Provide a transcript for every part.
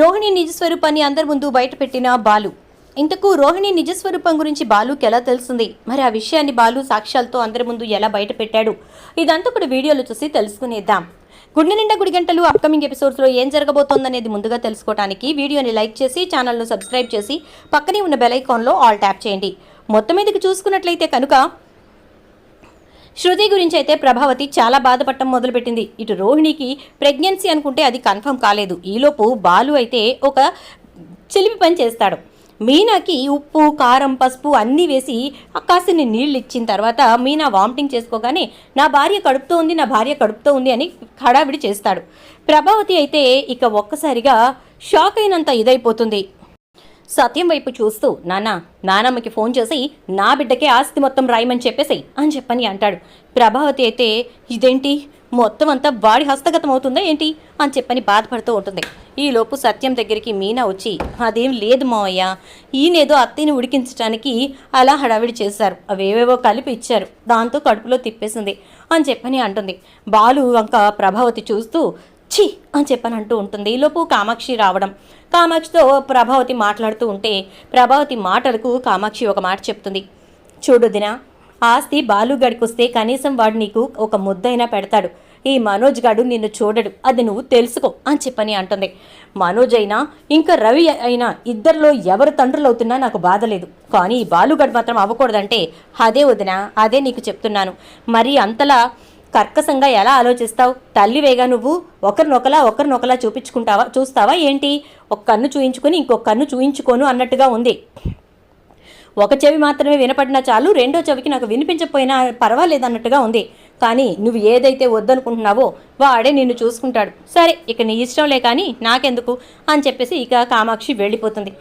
రోహిణి నిజస్వరూపాన్ని అందరి ముందు బయటపెట్టిన బాలు. ఇంతకు రోహిణి నిజస్వరూపం గురించి బాలుకి ఎలా తెలుస్తుంది మరి ఆ విషయాన్ని బాలు సాక్ష్యాలతో అందరి ముందు ఎలా బయటపెట్టాడు? ఇదంతా కూడా వీడియోలో చూసి తెలుసుకునేద్దాం. గుండె నిండా గుడి గంటలు అప్కమింగ్ ఎపిసోడ్స్లో ఏం జరగబోతోందనేది ముందుగా తెలుసుకోవడానికి వీడియోని లైక్ చేసి ఛానల్ను సబ్స్క్రైబ్ చేసి పక్కనే ఉన్న బెల్ ఐకాన్లో ఆల్ ట్యాప్ చేయండి. మొత్తం మీదకి చూసుకున్నట్లయితే కనుక శృతి గురించి అయితే ప్రభావతి చాలా బాధపడటం మొదలుపెట్టింది. ఇటు రోహిణికి ప్రెగ్నెన్సీ అనుకుంటే అది కన్ఫర్మ్ కాలేదు. ఈలోపు బాలు అయితే ఒక చిలిపి పని చేస్తాడు. మీనాకి ఉప్పు కారం పసుపు అన్నీ వేసి కాసిని నీళ్ళు ఇచ్చిన తర్వాత మీనా వామిటింగ్ చేసుకోగానే నా భార్య కడుపుతో ఉంది నా భార్య కడుపుతో ఉంది అని హడావిడి చేస్తాడు. ప్రభావతి అయితే ఇక ఒక్కసారిగా షాక్ అయినంత ఇదైపోతుంది. సత్యం వైపు చూస్తూ నాన్న నానమ్మకి ఫోన్ చేసి నా బిడ్డకే ఆస్తి మొత్తం రాయమని చెప్పేసేయ్ అని చెప్పని అంటాడు. ప్రభావతి అయితే ఇదేంటి? మొత్తం అంతా వాడి హస్తగతం అవుతుందా ఏంటి? అని చెప్పని బాధపడుతూ ఉంటుంది. ఈలోపు సత్యం దగ్గరికి మీనా వచ్చి అదేం లేదు మావయ్య. ఈయనేదో అత్తయ్యని ఉడికించడానికి అలా హడావిడి చేశారు. అవేవేవో కలిపి ఇచ్చారు. దాంతో కడుపులో తిప్పేసింది అని చెప్పని అంటుంది. బాలు వంక ప్రభావతి చూస్తూ ఛీ అని చెప్పని అంటూ ఉంటుంది ఈలోపు కామాక్షి రావడం. కామాక్షితో ప్రభావతి మాట్లాడుతూ ఉంటే ప్రభావతి మాటలకు కామాక్షి ఒక మాట చెప్తుంది. చూడు దినా ఆస్తి బాలుగాడికి వస్తే కనీసం వాడు నీకు ఒక ముద్దైనా పెడతాడు. ఈ మనోజ్ గాడు నిన్ను చూడడు. అది నువ్వు తెలుసుకో అని చెప్పని అంటుంది. మనోజ్ అయినా ఇంకా రవి అయినా ఇద్దరిలో ఎవరు తండ్రులు అవుతున్నా నాకు బాధ లేదు. కానీ ఈ బాలుగాడు మాత్రం అవ్వకూడదంటే అదే వదిన అదే నీకు చెప్తున్నాను. మరి అంతలా కర్కశంగా ఎలా ఆలోచిస్తావు? తల్లివేగా నువ్వు ఒకరినొకలా ఒకరినొకలా చూపించుకుంటావా? చూస్తావా? ఏంటి? ఒక కన్ను చూయించుకొని ఇంకొక కన్ను చూయించుకోను అన్నట్టుగా ఉంది. ఒక చెవి మాత్రమే వినపడినా చాలు రెండో చెవికి నాకు వినిపించకపోయినా పర్వాలేదు అన్నట్టుగా ఉంది. కానీ నువ్వు ఏదైతే వద్దనుకుంటున్నావో వాడే నిన్ను చూసుకుంటాడు. సరే ఇక నీ ఇష్టంలే కానీ నాకెందుకు? అని చెప్పేసి ఇక కామాక్షి వెళ్ళిపోతుంది.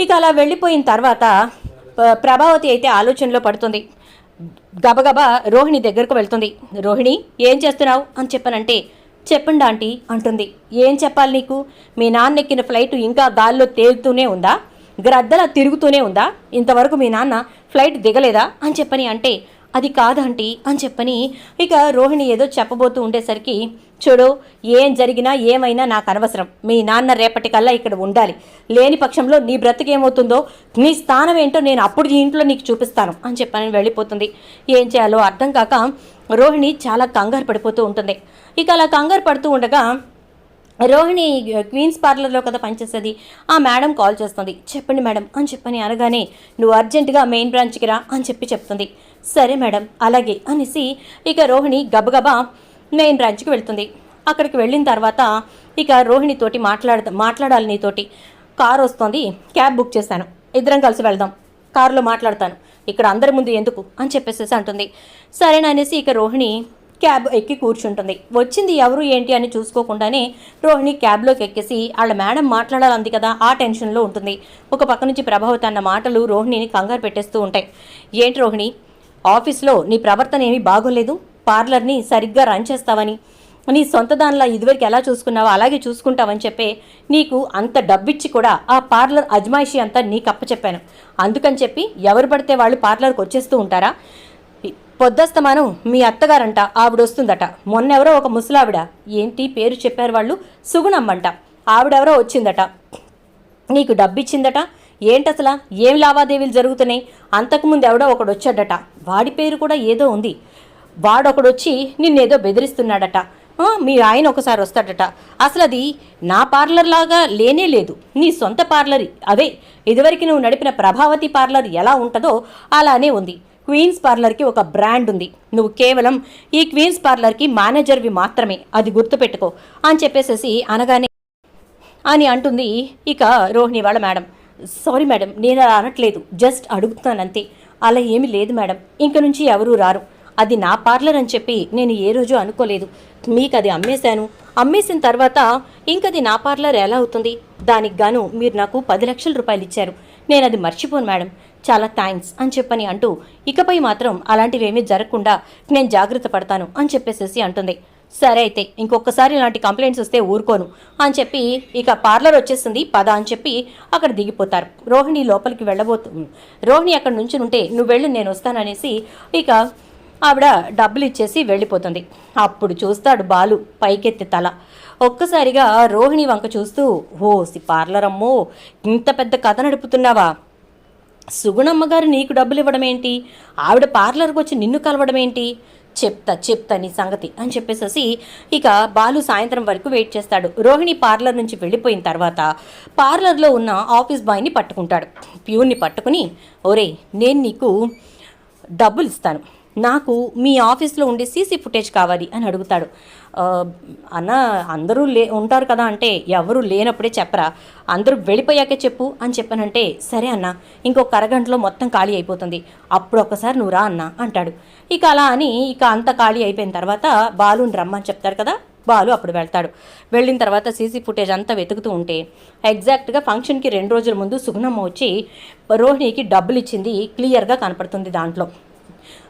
ఇక అలా వెళ్ళిపోయిన తర్వాత ప్రభావతి అయితే ఆలోచనలో పడుతుంది. గబగబా రోహిణి దగ్గరకు వెళ్తుంది. రోహిణి ఏం చేస్తున్నావు? అని చెప్పనంటే చెప్పండి ఆంటీ అంటుంది. ఏం చెప్పాలి నీకు? మీ నాన్న ఎక్కిన ఫ్లైట్ ఇంకా గాల్లో తేలుతూనే ఉందా? గ్రద్దలా తిరుగుతూనే ఉందా? ఇంతవరకు మీ నాన్న ఫ్లైట్ దిగలేదా? అని చెప్పని అంటే అది కాదంటీ అని చెప్పని ఇక రోహిణి ఏదో చెప్పబోతూ ఉండేసరికి చూడు ఏం జరిగినా ఏమైనా నాకు అనవసరం. మీ నాన్న రేపటికల్లా ఇక్కడ ఉండాలి. లేని పక్షంలో నీ బ్రతికేమవుతుందో నీ స్థానం ఏంటో నేను అప్పుడు ఈ ఇంట్లో నీకు చూపిస్తాను అని చెప్పని వెళ్ళిపోతుంది. ఏం చేయాలో అర్థం కాక రోహిణి చాలా కంగారు పడిపోతూ ఉంటుంది. ఇక అలా కంగారు పడుతూ ఉండగా రోహిణి క్వీన్స్ పార్లర్లో కదా పనిచేస్తుంది ఆ మేడం కాల్ చేస్తుంది. చెప్పండి మేడం అని చెప్పని అనగానే నువ్వు అర్జెంటుగా మెయిన్ బ్రాంచ్కి రా అని చెప్పి చెప్తుంది. సరే మేడం అలాగే అనేసి ఇక రోహిణి గబగబా మెయిన్ బ్రాంచ్కి వెళ్తుంది. అక్కడికి వెళ్ళిన తర్వాత ఇక రోహిణితోటి మాట్లాడ మాట్లాడాలి నీతోటి కార్ వస్తుంది క్యాబ్ బుక్ చేశాను. ఇద్దరం కలిసి వెళ్దాం. కారులో మాట్లాడతాను. ఇక్కడ అందరి ముందు ఎందుకు? అని చెప్పేసేసి అంటుంది. సరేననేసి ఇక రోహిణి క్యాబ్ ఎక్కి కూర్చుంటుంది. వచ్చింది ఎవరు ఏంటి అని చూసుకోకుండానే రోహిణి క్యాబ్లోకి ఎక్కేసి వాళ్ళ మేడం మాట్లాడాలంది కదా ఆ టెన్షన్లో ఉంటుంది. ఒక పక్క నుంచి ప్రభావతి అన్న మాటలు రోహిణిని కంగారు పెట్టేస్తూ ఉంటాయి. ఏంటి రోహిణి? ఆఫీస్లో నీ ప్రవర్తన ఏమీ బాగోలేదు? పార్లర్ని సరిగ్గా రన్ చేస్తావని నీ సొంత దానిలా ఇదివరకు ఎలా చూసుకున్నావో అలాగే చూసుకుంటావని చెప్పి నీకు అంత డబ్బిచ్చి కూడా ఆ పార్లర్ అజమాయిషి అంతా నీకు అప్పచెప్పాను. అందుకని చెప్పి ఎవరు పడితే వాళ్ళు పార్లర్కి వచ్చేస్తూ ఉంటారా? పొద్దస్తమానం మీ అత్తగారంట ఆవిడ వస్తుందట మొన్నెవరో ఒక ముసలావిడ ఏంటి పేరు చెప్పారు వాళ్ళు? సుగుణమ్మంట. ఆవిడెవరో వచ్చిందట. నీకు డబ్బిచ్చిందట? ఏంటసలా? ఏం లావాదేవీలు జరుగుతున్నాయి? అంతకుముందు ఎవడో ఒకడు వచ్చాడట వాడి పేరు కూడా ఏదో ఉంది. వాడొకడొచ్చి నిన్నేదో బెదిరిస్తున్నాడట. మీ ఆయన ఒకసారి వస్తాడట. అసలు అది నా పార్లర్ లాగా లేనే లేదు. నీ సొంత పార్లర్ అదే ఇదివరకు నువ్వు నడిపిన ప్రభావతి పార్లర్ ఎలా ఉంటుందో అలానే ఉంది. క్వీన్స్ పార్లర్కి ఒక బ్రాండ్ ఉంది. నువ్వు కేవలం ఈ క్వీన్స్ పార్లర్కి మేనేజర్వి మాత్రమే. అది గుర్తుపెట్టుకో అని చెప్పేసేసి అనగానే అని అంటుంది ఇక రోహిణి వాళ్ళ మేడం. సారీ మేడం నేను అలా అనట్లేదు. జస్ట్ అడుగుతున్నాను అంతే అలా ఏమీ లేదు మేడం. ఇంక నుంచి ఎవరూ రారు. అది నా పార్లర్ అని చెప్పి నేను ఏ రోజు అనుకోలేదు. మీకు అది అమ్మేశాను. అమ్మేసిన తర్వాత ఇంకది నా పార్లర్ ఎలా అవుతుంది? దానికి గాను మీరు నాకు పది లక్షల రూపాయలు ఇచ్చారు. నేను అది మర్చిపోను మేడం. చాలా థ్యాంక్స్ అని చెప్పని అంటూ ఇకపై మాత్రం అలాంటివేమీ జరగకుండా నేను జాగ్రత్త పడతాను అని చెప్పేసేసి అంటుంది. సరే అయితే ఇంకొకసారి ఇలాంటి కంప్లైంట్స్ వస్తే ఊరుకోను అని చెప్పి ఇక పార్లర్ వచ్చేసింది పద అని చెప్పి అక్కడ దిగిపోతారు. రోహిణి లోపలికి వెళ్ళబోతు రోహిణి అక్కడ నుంచి ఉంటే నువ్వు వెళ్ళు నేను వస్తాననేసి ఇక ఆవిడ డబ్బులు ఇచ్చేసి వెళ్ళిపోతుంది. అప్పుడు చూస్తాడు బాలు పైకెత్తి తల. ఒక్కసారిగా రోహిణి వంక చూస్తూ ఓ పార్లర్ అమ్మో ఇంత పెద్ద కథ నడుపుతున్నావా? సుగుణమ్మ గారు నీకు డబ్బులు ఇవ్వడం ఏంటి ఆవిడ పార్లర్కి వచ్చి నిన్ను కలవడం ఏంటి చెప్తా చెప్తా నీ సంగతి అని చెప్పేసేసి ఇక బాలు సాయంత్రం వరకు వెయిట్ చేస్తాడు. రోహిణి పార్లర్ నుంచి వెళ్ళిపోయిన తర్వాత పార్లర్లో ఉన్న ఆఫీస్ బాయ్ని పట్టుకుంటాడు. ప్యూన్ని పట్టుకుని ఒరే నేను నీకు డబ్బులు ఇస్తాను నాకు మీ ఆఫీస్లో ఉండే సీసీ ఫుటేజ్ కావాలి అని అడుగుతాడు. అన్న అందరూ లే ఉంటారు కదా అంటే ఎవరు లేనప్పుడే చెప్పరా. అందరూ వెళ్ళిపోయాకే చెప్పు అని చెప్పానంటే సరే అన్న ఇంకొక అరగంటలో మొత్తం ఖాళీ అయిపోతుంది. అప్పుడు ఒక్కసారి నువ్వు రా అన్న అంటాడు. ఇక అలా అని ఇక అంత ఖాళీ అయిపోయిన తర్వాత బాలుని రమ్మని చెప్తారు కదా బాలు అప్పుడు వెళ్తాడు. వెళ్ళిన తర్వాత సీసీ ఫుటేజ్ అంతా వెతుకుతూ ఉంటే ఎగ్జాక్ట్గా ఫంక్షన్కి రెండు రోజుల ముందు సుగుణమ్మ వచ్చి రోహిణికి డబ్బులు ఇచ్చింది క్లియర్గా కనపడుతుంది దాంట్లో.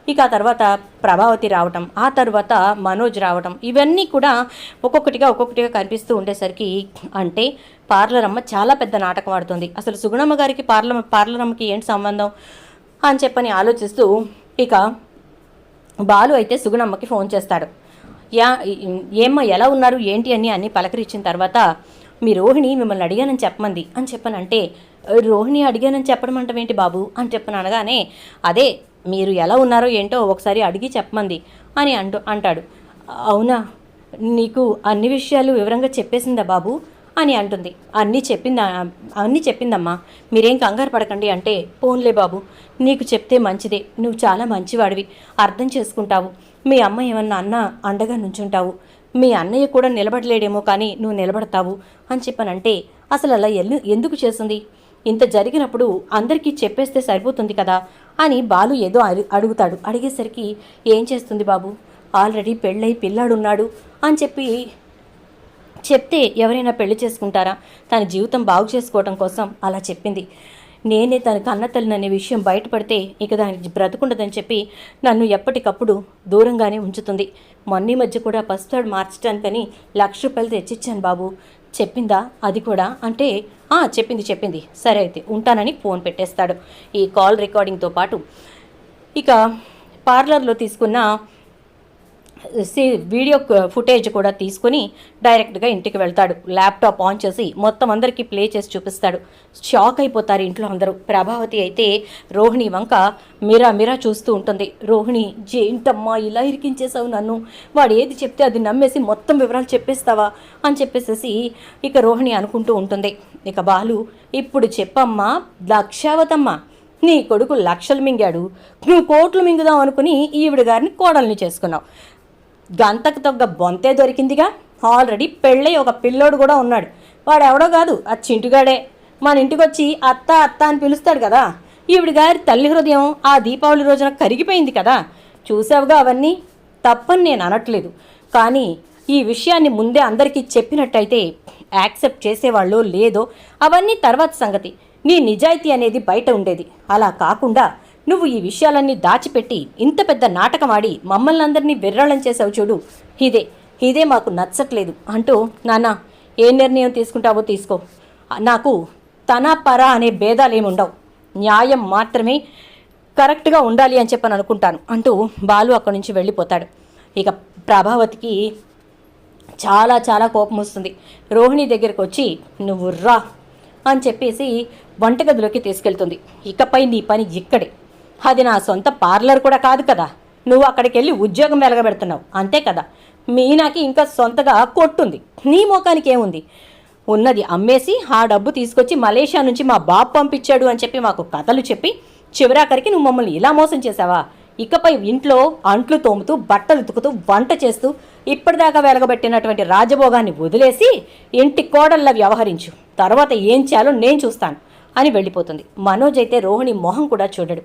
ఇక ఆ తర్వాత ప్రభావతి రావటం ఆ తర్వాత మనోజ్ రావటం ఇవన్నీ కూడా ఒక్కొక్కటిగా ఒక్కొక్కటిగా కనిపిస్తూ ఉండేసరికి అంటే పార్లరమ్మ చాలా పెద్ద నాటకం ఆడుతుంది. అసలు సుగుణమ్మ గారికి పార్ల పార్లరమ్మకి ఏంటి సంబంధం అని చెప్పని ఆలోచిస్తూ ఇక బాలు అయితే సుగుణమ్మకి ఫోన్ చేస్తాడు. యా ఏమ్మా ఎలా ఉన్నారు ఏంటి అని అన్ని పలకరించిన తర్వాత మీ రోహిణి మిమ్మల్ని అడిగానని చెప్పమంది. అని చెప్పనంటే రోహిణి అడిగానని చెప్పడం అంటమేంటి బాబు? అని చెప్పను అనగానే అదే మీరు ఎలా ఉన్నారో ఏంటో ఒకసారి అడిగి చెప్పమంది అని అంటూ అంటాడు. అవునా నీకు అన్ని విషయాలు వివరంగా చెప్పేసిందా బాబు? అని అంటుంది. అన్నీ చెప్పిందా అన్నీ చెప్పిందమ్మా. మీరేం కంగారు పడకండి అంటే పోన్లే బాబు. నీకు చెప్తే మంచిదే. నువ్వు చాలా మంచివాడివి. అర్థం చేసుకుంటావు. మీ అమ్మ ఏమన్నా అన్న అండగా నుంచుంటావు. మీ అన్నయ్య కూడా నిలబడలేడేమో కానీ నువ్వు నిలబడతావు అని చెప్పానంటే అసలు అలా ఎల్లు ఎందుకు చేసింది ఇంత జరిగినప్పుడు అందరికీ చెప్పేస్తే సరిపోతుంది కదా. అని బాలు ఏదో అడుగుతాడు. అడిగేసరికి ఏం చేస్తుంది బాబు? ఆల్రెడీ పెళ్ళై పిల్లాడున్నాడు అని చెప్పి చెప్తే ఎవరైనా పెళ్ళి చేసుకుంటారా? తన జీవితం బాగు చేసుకోవడం కోసం అలా చెప్పింది. నేనే తన కన్న అనే విషయం బయటపడితే ఇక దానికి బ్రతుకుండదని చెప్పి నన్ను ఎప్పటికప్పుడు దూరంగానే ఉంచుతుంది. మొన్నీ మధ్య కూడా పసుతాడు మార్చడానికని లక్ష రూపాయలు తెచ్చిచ్చాను బాబు. చెప్పిందా? అది కూడా? అంటే "ఆ, చెప్పింది చెప్పింది. సరే అయితే ఉంటానని ఫోన్ పెట్టేస్తాడు. ఈ కాల్ రికార్డింగ్తో పాటు ఇక పార్లర్లో తీసుకున్న వీడియో ఫుటేజ్ కూడా తీసుకుని డైరెక్ట్గా ఇంటికి వెళ్తాడు. ల్యాప్టాప్ ఆన్ చేసి మొత్తం అందరికీ ప్లే చేసి చూపిస్తాడు. షాక్ అయిపోతారు ఇంట్లో అందరూ. ప్రభావతి అయితే రోహిణి వంక మీరా మీరా చూస్తూ ఉంటుంది. రోహిణి ఏంటమ్మా ఇలా ఇరికించేసావు నన్ను? వాడు ఏది చెప్తే అది నమ్మేసి మొత్తం వివరాలు చెప్పేస్తావా? అని చెప్పేసేసి ఇక రోహిణి అనుకుంటూ ఉంటుంది. ఇక బాలు ఇప్పుడు చెప్పమ్మా లక్షావతమ్మ నీ కొడుకు లక్షలు మింగాడు. నువ్వు కోట్లు మింగుదాం అనుకుని ఈవిడ గారిని కోడల్ని చేసుకున్నావు. గంతకు తగ్గ బొంతే దొరికిందిగా. ఆల్రెడీ పెళ్ళై ఒక పిల్లోడు కూడా ఉన్నాడు. వాడు ఎవడో కాదు ఆ చింటుగాడే. మన ఇంటికి వచ్చి అత్త అత్త అని పిలుస్తాడు కదా. ఈవిడ గారి తల్లి హృదయం ఆ దీపావళి రోజున కరిగిపోయింది కదా. చూసావుగా అవన్నీ? తప్పని నేను అనట్లేదు. కానీ ఈ విషయాన్ని ముందే అందరికీ చెప్పినట్టయితే యాక్సెప్ట్ చేసేవాళ్ళు లేదో అవన్నీ తర్వాత సంగతి. నీ నిజాయితీ అనేది బయట ఉండేది. అలా కాకుండా నువ్వు ఈ విషయాలన్నీ దాచిపెట్టి ఇంత పెద్ద నాటకం ఆడి మమ్మల్ని అందరినీ విర్రాళం చేసావు చూడు. ఇదే ఇదే మాకు నచ్చట్లేదు. అంటూ నాన్న ఏ నిర్ణయం తీసుకుంటావో తీసుకో. నాకు తన పర అనే భేదాలు ఏమి ఉండవు న్యాయం మాత్రమే కరెక్ట్గా ఉండాలి అని చెప్పని అనుకుంటాను అంటూ బాలు అక్కడి నుంచి వెళ్ళిపోతాడు. ఇక ప్రభావతికి చాలా చాలా కోపం వస్తుంది. రోహిణి దగ్గరికి వచ్చి నువ్వు రా అని చెప్పేసి వంటగదిలోకి తీసుకెళ్తుంది. ఇకపై నీ పని ఇక్కడే. అది నా సొంత పార్లర్ కూడా కాదు కదా. నువ్వు అక్కడికి వెళ్ళి ఉద్యోగం వెలగబెడుతున్నావు. అంతే కదా. మీనాకి ఇంకా సొంతగా కొట్టుంది. నీ మోకానికి ఏముంది ఉన్నది అమ్మేసి ఆ డబ్బు తీసుకొచ్చి మలేషియా నుంచి మా బాబు పంపించాడు అని చెప్పి మాకు కథలు చెప్పి చివరాఖరికి నువ్వు మమ్మల్ని ఇలా మోసం చేసావా ఇకపై ఇంట్లో అంట్లు తోముతూ బట్టలు ఉతుకుతూ వంట చేస్తూ ఇప్పటిదాకా వెలగబెట్టినటువంటి రాజభోగాన్ని వదిలేసి ఇంటి కోడల్లా వ్యవహరించు. తర్వాత ఏం చేయాలో నేను చూస్తాను. అని వెళ్ళిపోతుంది. మనోజ్ అయితే రోహిణి మొహం కూడా చూడడు.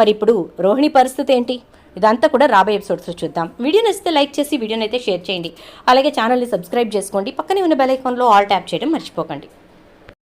మరి ఇప్పుడు రోహిణి పరిస్థితి ఏంటి? ఇదంతా కూడా రాబోయే ఎపిసోడ్స్లో చూద్దాం. వీడియో నచ్చితే లైక్ చేసి వీడియోని అయితే షేర్ చేయండి. అలాగే ఛానల్ని సబ్స్క్రైబ్ చేసుకోండి. పక్కనే ఉన్న బెల్ ఐకాన్లో ఆల్ ట్యాప్ చేయడం మర్చిపోకండి.